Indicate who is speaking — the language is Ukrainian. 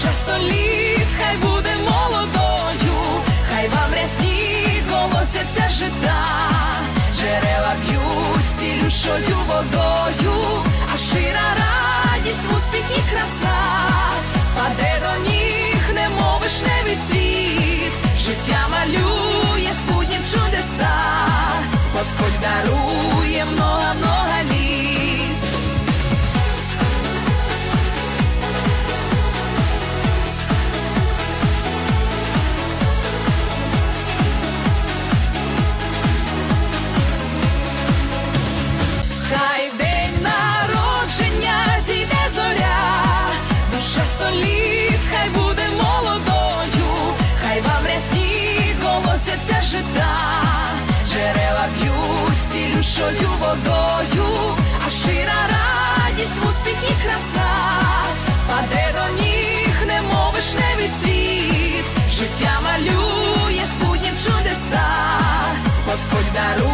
Speaker 1: ще сто літ, хай буде молодою, хай вам рясні колосяться жита, джерела б'ють цілющою водою, а шира радість, успіх і краса, паде до ніг, не мовиш не від світ, життя малює. Жита, джерела б'ють цілющою водою, а шира радість, успіх і краса, паде до ніг, немов вишневий цвіт, життя малює спутнім чудеса, Господь дарує